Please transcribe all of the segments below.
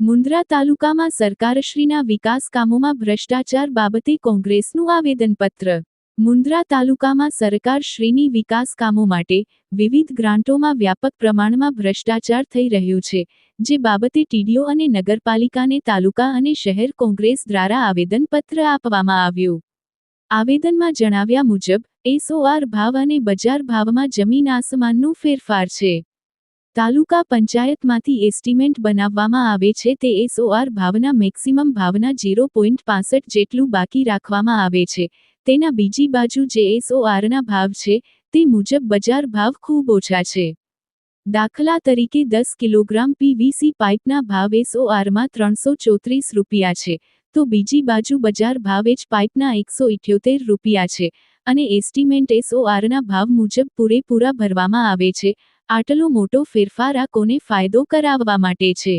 મુન્દ્રા તાલુકામાં સરકારશ્રીના વિકાસ કામોમાં ભ્રષ્ટાચાર બાબતે કોંગ્રેસનું આવેદનપત્ર. મુન્દ્રા તાલુકામાં સરકારશ્રીની વિકાસ કામો માટે વિવિધ ગ્રાન્ટોમાં વ્યાપક પ્રમાણમાં ભ્રષ્ટાચાર થઈ રહ્યું છે, જે બાબતે ટીડીઓ અને નગરપાલિકાને તાલુકા અને શહેર કોંગ્રેસ દ્વારા આવેદનપત્ર આપવામાં આવ્યું. આવેદનમાં જણાવ્યા મુજબ, એસઓઆર ભાવ અને બજાર ભાવમાં જમીન આસમાનનું ફેરફાર છે. તાલુકા પંચાયતમાંથી એસ્ટિમેન્ટ બનાવવામાં આવે છે તે એસઓઆર ભાવના મેક્સિમમ ભાવના ઝીરો પોઈન્ટ પાસઠ જેટલું બાકી રાખવામાં આવે છે. તેના બીજી બાજુ જે એસઓઆરના ભાવ છે, તે મુજબ બજાર ભાવ ખૂબ ઓછા છે. દાખલા તરીકે દસ કિલોગ્રામ પીવીસી પાઇપના ભાવ એસઓઆરમાં ત્રણસો ચોત્રીસ રૂપિયા છે. તો બીજી બાજુ બજાર ભાવ જ પાઇપના એકસો ઇઠ્યોતેર રૂપિયા છે અને એસ્ટિમેન્ટ એસઓઆરના ભાવ મુજબ પૂરેપૂરા ભરવામાં આવે છે. આટલો મોટો ફેરફાર આ કોને ફાયદો કરાવવા માટે છે?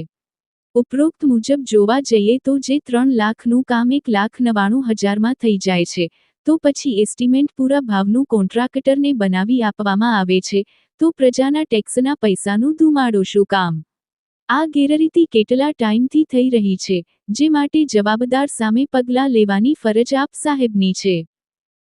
ઉપરોક્ત મુજબ જોવા જઈએ તો જે ત્રણ લાખનું કામ એક લાખ નવાણું હજારમાં થઈ જાય છે, તો પછી એસ્ટિમેન્ટ પૂરા ભાવનું કોન્ટ્રાક્ટરને બનાવી આપવામાં આવે છે, તો પ્રજાના ટેક્સના પૈસાનું ધુમાડો શું કામ? આ ગેરરીતિ કેટલા ટાઈમથી થઈ રહી છે, જે માટે જવાબદાર સામે પગલાં લેવાની ફરજ આપ સાહેબની છે.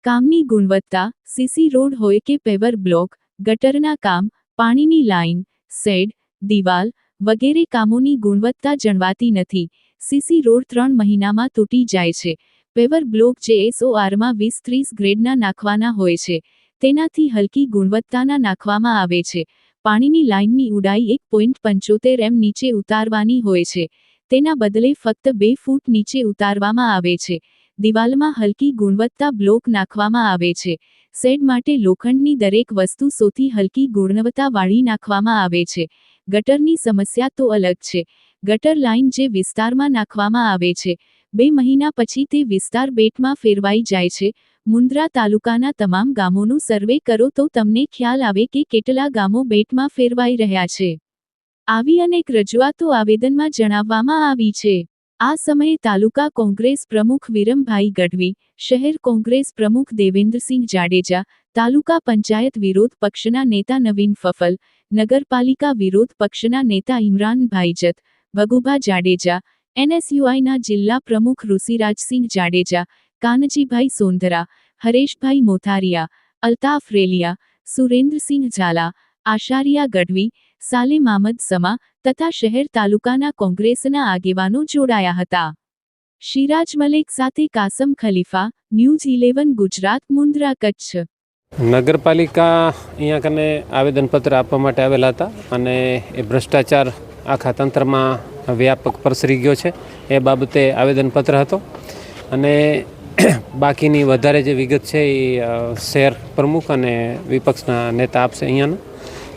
કામની ગુણવત્તા, સીસી રોડ હોય કે પેવર બ્લોક, ગટરના કામ, પાણીની લાઇન સેડ દિવાલ, વગેરે કામોની ગુણવત્તા જણવાતી નથી. સીસી રોડ ત્રણ મહિનામાં તૂટી જાય છે. પેવર બ્લોક જે એસઓઆરમાં વીસ ત્રીસ ગ્રેડના નાખવાના હોય છે. તેનાથી હલકી ગુણવત્તાના નાખવામાં આવે છે. પાણીની લાઇનની ઉડાઈ એક પોઈન્ટ પંચોતેર એમ નીચે ઉતારવાની હોય છે. તેના બદલે ફક્ત બે ફૂટ નીચે ઉતારવામાં આવે છે. દિવાલમાં હલકી ગુણવત્તા બ્લોક નાખવામાં આવે છે. સેડ માટે લોખંડની દરેક વસ્તુ સૌથી હલકી ગુણવત્તા વાળી નાખવામાં આવે છે. ગટરની સમસ્યા તો અલગ છે. ગટર લાઇન જે વિસ્તારમાં નાખવામાં આવે છે, બે મહિના પછી તે વિસ્તાર બેટમાં ફેરવાઈ જાય છે મુન્દ્રા તાલુકાના તમામ ગામોનું સર્વે કરો તો તમને ખ્યાલ આવે કે કેટલા ગામો બેટમાં ફેરવાઈ રહ્યા છે. આવી અનેક રજૂઆતો આવેદનમાં જણાવવામાં આવી છે. આ સમયે તાલુકા કોંગ્રેસ પ્રમુખ વિરમભાઈ ગઢવી, શહેર કોંગ્રેસ પ્રમુખ દેવેન્દ્રસિંહ જાડેજા, તાલુકા પંચાયત વિરોધ પક્ષના નેતા નવીન ફફલ, નગરપાલિકા વિરોધ પક્ષના નેતા ઇમરાનભાઈ જત, ભગુભા જાડેજા, એનએસયુઆઈના જિલ્લા પ્રમુખ ઋષિરાજસિંહ જાડેજા કાનજીભાઈ સોંદરા હરેશભાઈ મોથારિયા અલ્તાફ રેલિયા સુરેન્દ્રસિંહ ઝાલા આશારિયા ગઢવી સાલેમ આમદ સમા તથા શહેર તાલુકાના કોંગ્રેસના આગેવાનો જોડાયા હતા શિરાજ મલેક સાથે કાસમ ખલીફા ન્યૂઝ ઇલેવન ગુજરાત મુન્દ્રા કચ્છ નગરપાલિકા અહીંયા કને આવેદનપત્ર આપવા માટે આવેલા હતા અને એ ભ્રષ્ટાચાર આખા તંત્રમાં વ્યાપક પ્રસરી ગયો છે એ બાબતે આવેદનપત્ર હતો અને બાકીની વધારે જે વિગત છે એ શહેર પ્રમુખ અને વિપક્ષના નેતા આપશે અહીંયાના.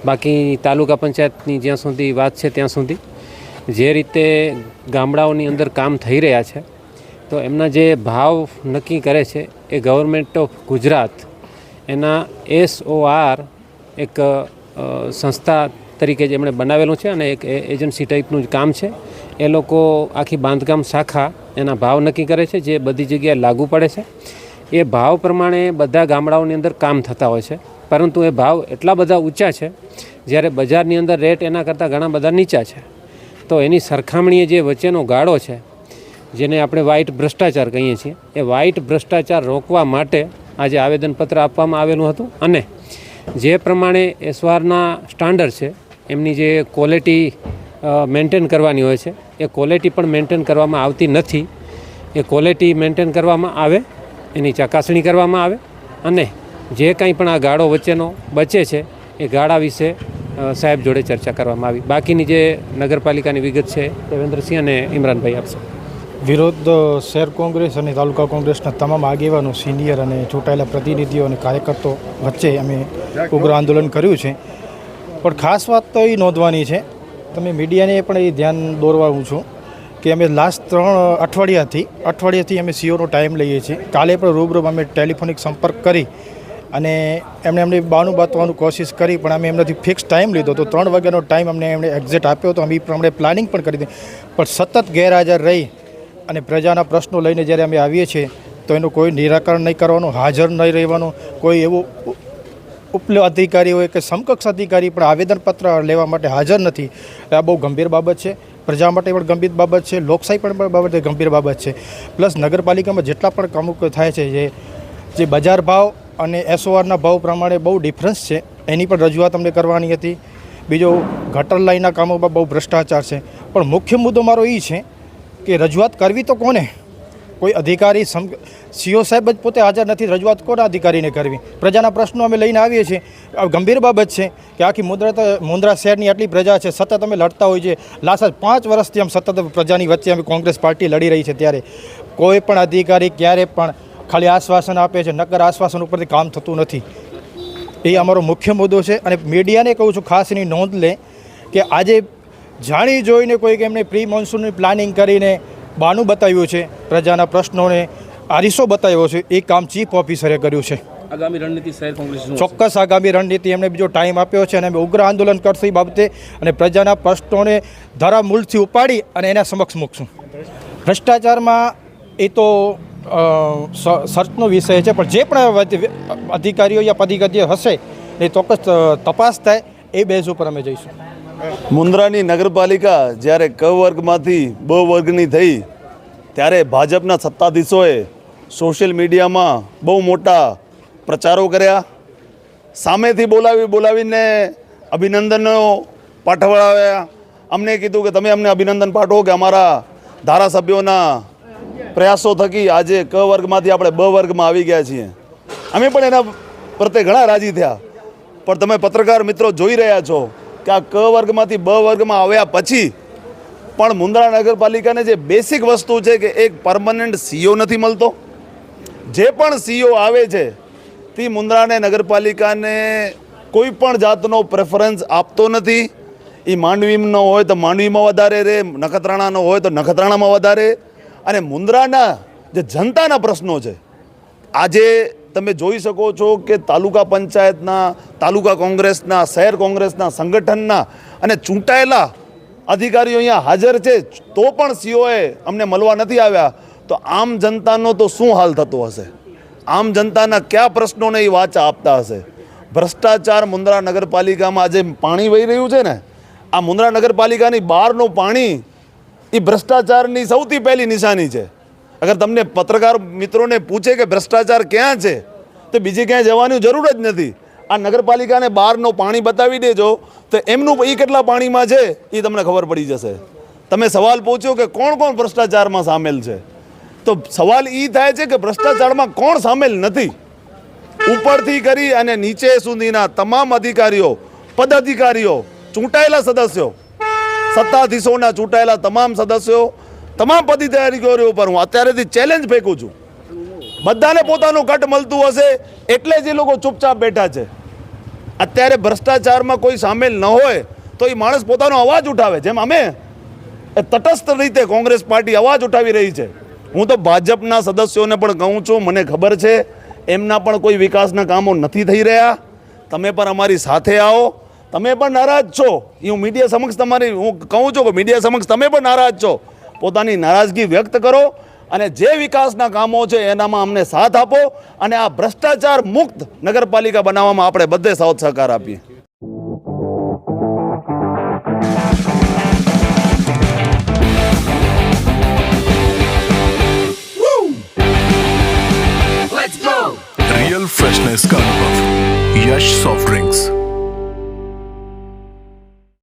બાકી તાલુકા પંચાયતની જ્યાં સુધી વાત છે ત્યાં સુધી જે રીતે ગામડાઓની અંદર કામ થઈ રહ્યા છે, તો એમના જે ભાવ નક્કી કરે છે એ ગવર્મેન્ટ ઓફ ગુજરાત એના એસઓઆર એક સંસ્થા તરીકે જે એમણે બનાવેલું છે અને એક એજન્સી ટાઈપનું જ કામ છે. એ લોકો આખી બાંધકામ શાખા એના ભાવ નક્કી કરે છે, જે બધી જગ્યાએ લાગુ પડે છે. એ ભાવ પ્રમાણે બધા ગામડાઓની અંદર કામ થતા હોય છે, પરંતુ એ ભાવ એટલા બધા ઊંચા છે, જ્યારે બજારની અંદર રેટ એના કરતાં ઘણા બધા નીચા છે. તો એની સરખામણીએ જે વચ્ચેનો ગાળો છે, જેને આપણે વ્હાઇટ ભ્રષ્ટાચાર કહીએ છીએ, એ વ્હાઇટ ભ્રષ્ટાચાર રોકવા માટે આજે આવેદનપત્ર આપવામાં આવેલું હતું અને જે પ્રમાણે એસવારના સ્ટાન્ડર્ડ છે, એમની જે ક્વોલિટી મેન્ટેન કરવાની હોય છે. એ ક્વોલિટી પણ મેન્ટેન કરવામાં આવતી નથી. એ ક્વોલિટી મેન્ટેન કરવામાં આવે, એની ચકાસણી કરવામાં આવે અને જે કાંઈ પણ આ ગાળો વચ્ચેનો બચે છે, એ ગાળા વિશે સાહેબ જોડે ચર્ચા કરવામાં આવી. બાકીની જે નગરપાલિકાની વિગત છે, દેવેન્દ્રસિંહ અને ઇમરાનભાઈ આપશે. વિરોધ શહેર કોંગ્રેસ અને તાલુકા કોંગ્રેસના તમામ આગેવાનો, સિનિયર અને ચૂંટાયેલા પ્રતિનિધિઓ અને કાર્યકર્તાઓ વચ્ચે અમે ઉગ્ર આંદોલન કર્યું છે. પણ ખાસ વાત તો એ નોંધવાની છે તમે મીડિયાને પણ એ ધ્યાન દોરવાનું છું કે અમે લાસ્ટ ત્રણ અઠવાડિયાથી અઠવાડિયાથી અમે સીઓનો ટાઈમ લઈએ છીએ. કાલે પણ રૂબરૂ અમે ટેલિફોનિક સંપર્ક કરી અને એમણે એમને બાનું બાતવાનું કોશિશ કરી, પણ અમે એમનાથી ફિક્સ ટાઈમ લીધો. તો ત્રણ વાગ્યાનો ટાઈમ અમને એમણે એક્ઝેક્ટ આપ્યો તો અમે એ પ્રમાણે પ્લાનિંગ પણ કરી દીધી. પણ સતત ગેરહાજર રહી અને પ્રજાના પ્રશ્નો લઈને જ્યારે અમે આવીએ છીએ, તો એનું કોઈ નિરાકરણ નહીં કરવાનું, હાજર નહીં રહેવાનું, કોઈ એવું ઉપલે અધિકારી હોય કે સમકક્ષ અધિકારી પણ આવેદનપત્ર લેવા માટે હાજર નથી. આ બહુ ગંભીર બાબત છે. પ્રજા માટે પણ ગંભીર બાબત છે. લોકશાહી પણ બાબતે ગંભીર બાબત છે. પ્લસ નગરપાલિકામાં જેટલા પણ કામો થાય છે, જે જે બજાર ભાવ અને એસઓઆરના ભાવ પ્રમાણે બહુ ડિફરન્સ છે. એની પણ રજૂઆત અમને કરવાની હતી. બીજો ગટર લાઈનના કામોમાં બહુ ભ્રષ્ટાચાર છે. પણ મુખ્ય મુદ્દો મારો એ છે કે રજૂઆત કરવી તો કોને? કોઈ અધિકારી સીઓ સાહેબ જ પોતે હાજર નથી, રજૂઆત કોના અધિકારીને કરવી? પ્રજાના પ્રશ્નો અમે લઈને આવીએ છીએ. ગંભીર બાબત છે કે આખી મુદ્રા મુન્દ્રા શહેરની આટલી પ્રજા છે, સતત અમે લડતા હોઈએ છીએ. લાસ્ટ પાંચ વર્ષથી અમે સતત પ્રજાની વચ્ચે અમે કોંગ્રેસ પાર્ટી લડી રહી છે ત્યારે. કોઈ પણ અધિકારી ક્યારે પણ ખાલી આશ્વાસન આપે છે, નકર આશ્વાસન ઉપરથી કામ થતું નથી. એ અમારો મુખ્ય મુદ્દો છે અને મીડિયાને કહું છું ખાસ એની નોંધ લે કે આજે જાણી જોઈને કોઈક એમને પ્રી મોન્સૂનની પ્લાનિંગ કરીને બાનું બતાવ્યું છે પ્રજાના પ્રશ્નોને આરીસો બતાવ્યો છે એ કામ ચીફ ઓફિસરે કર્યું છે. આગામી રણનીતિ શહેર કોંગ્રેસ ચોક્કસ આગામી રણનીતિ એમને બીજો ટાઈમ આપ્યો છે અને અમે ઉગ્ર આંદોલન કરશું એ બાબતે અને પ્રજાના પ્રશ્નોને ધરામૂળથી ઉપાડી અને એના સમક્ષ મૂકશું. ભ્રષ્ટાચારમાં એ તો સર્ચનો વિષય છે પણ જે પણ અધિકારીઓ યા પદાધિકારીઓ હશે એ ચોક્કસ તપાસ થાય એ બેઝ ઉપર અમે જઈશું. મુન્દ્રાની નગરપાલિકા જ્યારે ક વર્ગમાંથી બ વર્ગની થઈ, ત્યારે ભાજપના સત્તાધીશોએ સોશિયલ મીડિયામાં બહુ મોટા પ્રચારો કર્યા. સામેથી બોલાવી બોલાવીને અભિનંદનો પાઠવડાવ્યા. અમને કીધું કે તમે અમને અભિનંદન પાઠવો કે અમારા ધારાસભ્યોના પ્રયાસો થકી આજે ક વર્ગમાંથી આપણે બ વર્ગમાં આવી ગયા છીએ. અમે પણ એના પ્રત્યે ઘણા રાજી થયા. પણ તમે પત્રકાર મિત્રો જોઈ રહ્યા છો. કે આ ક વર્ગમાંથી બ વર્ગમાં આવ્યા પછી પણ મુંદ્રા નગરપાલિકાને જે બેસિક વસ્તુ છે કે એક પરમનન્ટ સીઓ નથી મળતો. જે પણ સીઓ આવે છે, તે મુંદ્રાને નગરપાલિકાને કોઈ પણ જાતનો પ્રેફરન્સ આપતો નથી. એ માંડવીનો હોય તો માંડવીમાં વધારે રહે નખત્રાણાનો હોય તો નખત્રાણામાં વધારે. અને મુન્દ્રાના જે જનતાના પ્રશ્નો છે, આજે તમે જોઈ શકો છો કે તાલુકા પંચાયતના, તાલુકા કોંગ્રેસના, શહેર કોંગ્રેસના, સંગઠનના અને ચૂંટાયેલા અધિકારીઓ અહીંયા હાજર છે. તો પણ સીઓએ અમને મળવા નથી આવ્યા. તો આમ જનતાનો તો શું હાલ થતો હશે? આમ જનતાના કયા પ્રશ્નોને એ વાચા આપતા હશે? ભ્રષ્ટાચાર મુન્દ્રા નગરપાલિકામાં આજે પાણી વહી રહ્યું છે ને? આ મુન્દ્રા નગરપાલિકાની બહારનું પાણી, એ ભ્રષ્ટાચારની સૌથી પહેલી નિશાની છે. અગર તમને પત્રકાર મિત્રોને પૂછે કે ભ્રષ્ટાચાર ક્યાં છે, તો બીજે ક્યાંય જવાની જરૂર જ નથી. આ નગરપાલિકાને બહારનો પાણી બતાવી દેજો, તો એમનું એ કેટલા પાણીમાં છે એ તમને ખબર પડી જશે. તમે સવાલ પૂછ્યો કે કોણ કોણ ભ્રષ્ટાચારમાં સામેલ છે? તો સવાલ એ થાય છે કે ભ્રષ્ટાચારમાં કોણ સામેલ નથી? ઉપરથી કરી અને નીચે સુધીના તમામ અધિકારીઓ, પદાધિકારીઓ, ચૂંટાયેલા સદસ્યો, સત્તાધીશોના ચૂંટાયેલા તમામ સદસ્યો તમામ પદાધિકારીઓ ઉપર હું અત્યારેથી ચેલેન્જ ફેંકું છું. બધાને પોતાનું કટ મળતું હશે એટલે જ એ લોકો ચૂપચાપ બેઠા છે. અત્યારે ભ્રષ્ટાચારમાં કોઈ સામેલ ન હોય તો એ માણસ પોતાનો અવાજ ઉઠાવે જેમ અમે એ તટસ્થ રીતે કોંગ્રેસ પાર્ટી અવાજ ઉઠાવી રહી છે. હું તો ભાજપના સદસ્યોને પણ કહું છું, મને ખબર છે, એમના પણ કોઈ વિકાસના કામો નથી થઈ રહ્યા. તમે પણ અમારી સાથે આવો. તમે પણ નારાજ છો. એ હું મીડિયા સમક્ષ તમારી, હું કહું છું કે મીડિયા સમક્ષ તમે પણ નારાજ છો. પોતાની નારાજગી વ્યક્ત કરો અને જે વિકાસના કામો છે એનામાં અમને સાથ આપો અને આ ભ્રષ્ટાચાર મુક્ત નગરપાલિકા બનાવવામાં આપણે બધે સાથ સહકાર આપીએ. રિયલ ફ્રેશનેસ કા યશ સોફ્ટ ડ્રિંક્સ